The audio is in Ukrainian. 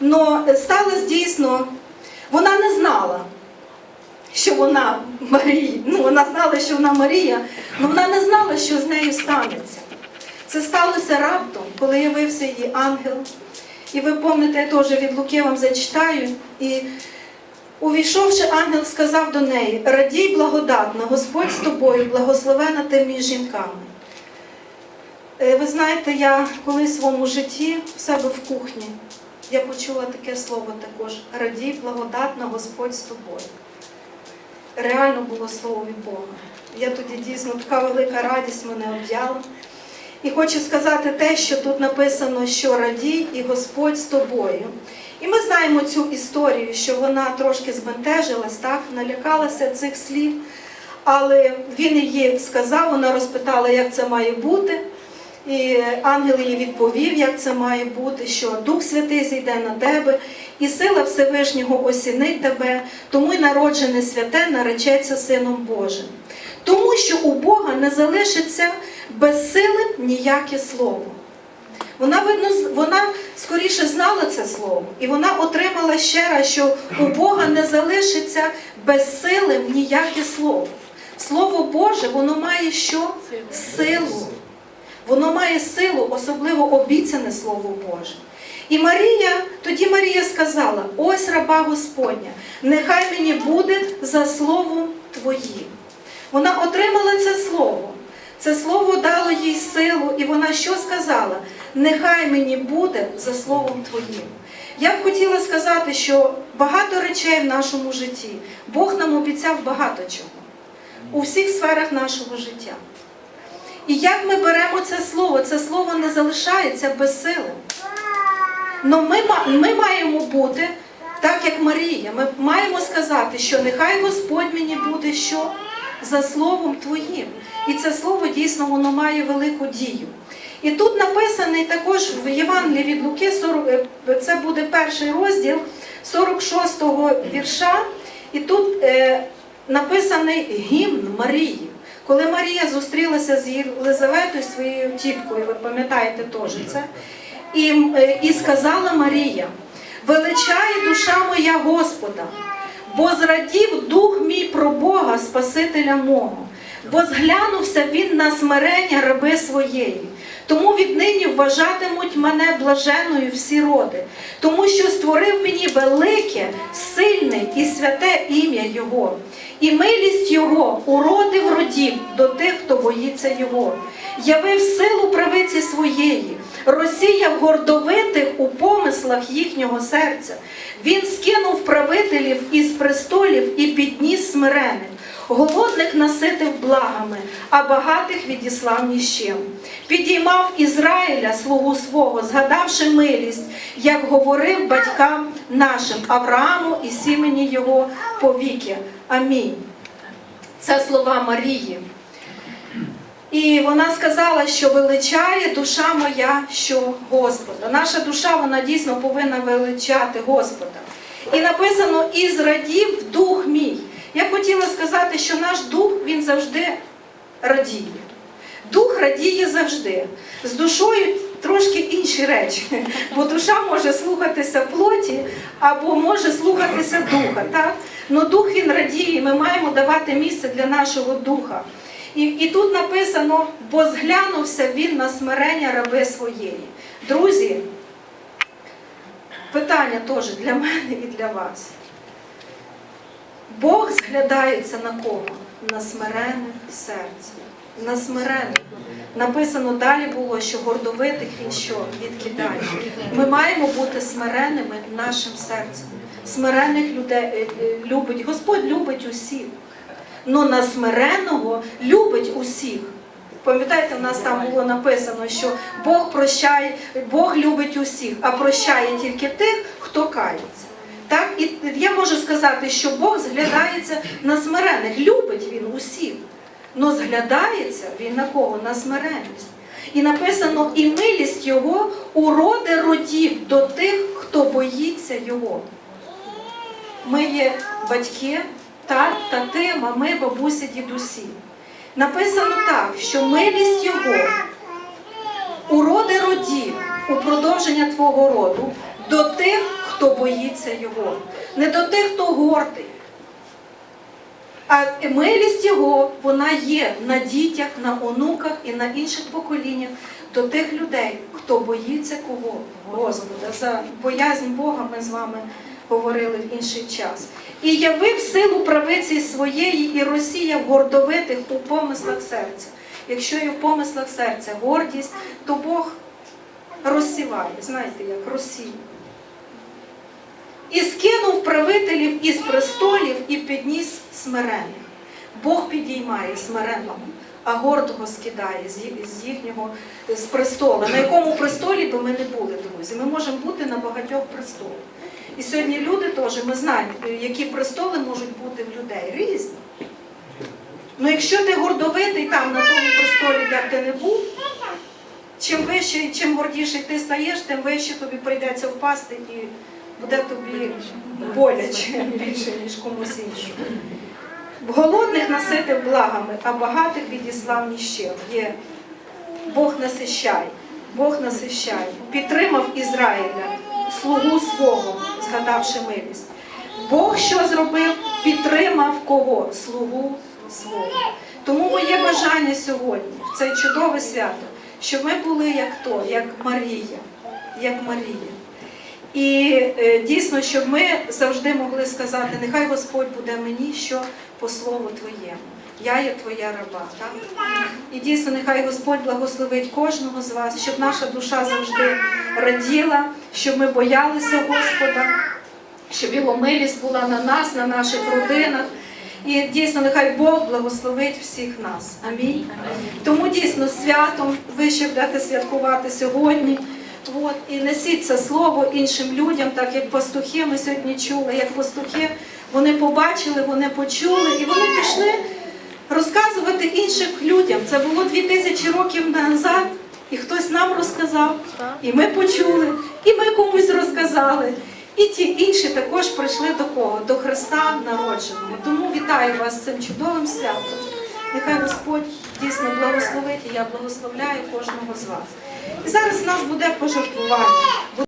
Но сталося дійсно, вона не знала, що вона Марія. Ну, вона знала, що вона Марія, але вона не знала, що з нею станеться. Це сталося раптом, коли явився її ангел. І ви пам'ятаєте, я теж від Луки вам зачитаю. І увійшовши, ангел сказав до неї: Радій благодатна, Господь з тобою, благословена ти між жінками. Е, Ви знаєте, я колись в своєму житті в себе в кухні я почула таке слово також: радій, благодатна, Господь з тобою. Реально було слово від Бога. Я тоді дійсно така велика радість мене об'яла. І хочу сказати те, що тут написано, що радій і Господь з тобою. І ми знаємо цю історію, що вона трошки збентежилась, так, налякалася цих слів. Але він їй сказав, вона розпитала, як це має бути. І ангел їй відповів, як це має бути, що Дух Святий зійде на тебе, і сила Всевишнього осінить тебе, тому й народжене святе наречеться Сином Божим. Тому що у Бога не залишиться без сили ніяке слово. Вона, видно, вона скоріше знала це слово, і вона отримала ще раз, що у Бога не залишиться без сили ніяке слово. Слово Боже, воно має що? Силу. Воно має силу, особливо обіцяне Слово Боже. І Марія, тоді Марія сказала: ось раба Господня, нехай мені буде за словом Твоїм. Вона отримала це слово. Це слово дало їй силу, і вона що сказала? Нехай мені буде за словом Твоїм. Я б хотіла сказати, що багато речей в нашому житті Бог нам обіцяв багато чого у всіх сферах нашого життя. І як ми беремо це слово, це слово не залишається без сили. Но ми, ми маємо бути так, як Марія. Ми маємо сказати, що нехай Господь мені буде що за словом Твоїм. І це слово дійсно воно має велику дію. І тут написаний також в Євангелії від Луки, 40, е, це буде перший розділ 46-го вірша. І тут е, написаний гімн Марії. Коли Марія зустрілася з Єлизаветою, своєю тіткою, ви пам'ятаєте теж це, і, е, і сказала Марія: величає душа моя Господа, бо зрадів дух мій про Бога, Спасителя мого, бо зглянувся він на смирення раби своєї. Тому віднині вважатимуть мене блаженною всі роди, тому що створив мені велике, сильне і святе ім'я Його, і милість Його уродив родів до тих, хто боїться Його, явив силу правиці своєї, розсіяв гордовитих у помислах їхнього серця. Він скинув правителів із престолів і підніс смирених. Голодних наситив благами, а багатих відіслав ніщем. Підіймав Ізраїля слугу свого, згадавши милість, як говорив батькам нашим Аврааму і сімені його повіки. Амінь. Це слова Марії. І вона сказала, що величає душа моя, що Господа. Наша душа вона дійсно повинна величати Господа. І написано: і зрадів дух. Я б хотіла сказати, що наш дух він завжди радіє. Дух радіє завжди. З душою трошки інші речі, бо душа може слухатися плоті або може слухатися духа. Так? Но дух він радіє, і ми маємо давати місце для нашого духа. І, і тут написано, бо зглянувся він на смирення раби своєї. Друзі, питання теж для мене і для вас. Бог зглядається на кого? На смирених серця. На смирених. Написано далі було, що гордовитих він що відкидає. Ми маємо бути смиреними нашим серцем. Смирених людей е, е, любить. Господь любить усіх. Но на смиреного любить усіх. Пам'ятаєте, в нас там було написано, що Бог прощає, Бог любить усіх, а прощає тільки тих, хто кається. Так, і я можу сказати, що Бог зглядається на смирених, любить він усіх, але зглядається він на кого? На смиреність. І написано, і милість його уроди родів до тих, хто боїться його. Ми є батьки, тат, тати, мами, бабусі, дідусі. Написано так, що милість його, уроди родів у продовження твого роду до тих, хто боїться його, не до тих, хто гордий. А милість його вона є на дітях, на онуках і на інших поколіннях до тих людей, хто боїться кого? Господа. За боязнь Бога ми з вами говорили в інший час. І явив силу правиці своєї і Росія в гордовитих у помислах серця. Якщо є в помислах серця гордість, то Бог розсіває, знаєте, як розсіє. І скинув правителів із престолів і підніс смирених. Бог підіймає смиреного, а гордого скидає з їхнього з престола. На якому престолі би ми не були, друзі? Ми можемо бути на багатьох престолах. І сьогодні люди теж, ми знаємо, які престоли можуть бути в людей різні. Ну якщо ти гордовитий там, на тому престолі, де ти не був, чим вище, чим гордіший ти стаєш, тим вище тобі прийдеться впасти і буде тобі боляче більше, ніж комусь іншому. Голодних наситив благами, а багатих відіслав ні з чим. Є Бог насищає, Бог насищає. Підтримав Ізраїля, слугу свого, згадавши милість. Бог що зробив? Підтримав кого? Слугу свого. Тому моє бажання сьогодні, в це чудове свято, щоб ми були як то, як Марія, як Марія. І е, дійсно, щоб ми завжди могли сказати, нехай Господь буде мені, що по слову Твоєму. Я є Твоя раба. Так? І дійсно, нехай Господь благословить кожного з вас, щоб наша душа завжди раділа, щоб ми боялися Господа, щоб Його милість була на нас, на наших родинах. І дійсно, нехай Бог благословить всіх нас. Амінь. Тому дійсно святом ви ще будете святкувати сьогодні. От, і несіть це слово іншим людям, так як пастухи ми сьогодні чули, як пастухи вони побачили, вони почули, і вони пішли розказувати іншим людям. Це було дві тисячі років назад, і хтось нам розказав, і ми почули, і ми комусь розказали. І ті інші також прийшли до кого? До Христа народженого. Тому вітаю вас з цим чудовим святом. Нехай Господь дійсно благословить, і я благословляю кожного з вас. І зараз нас буде пожертвування.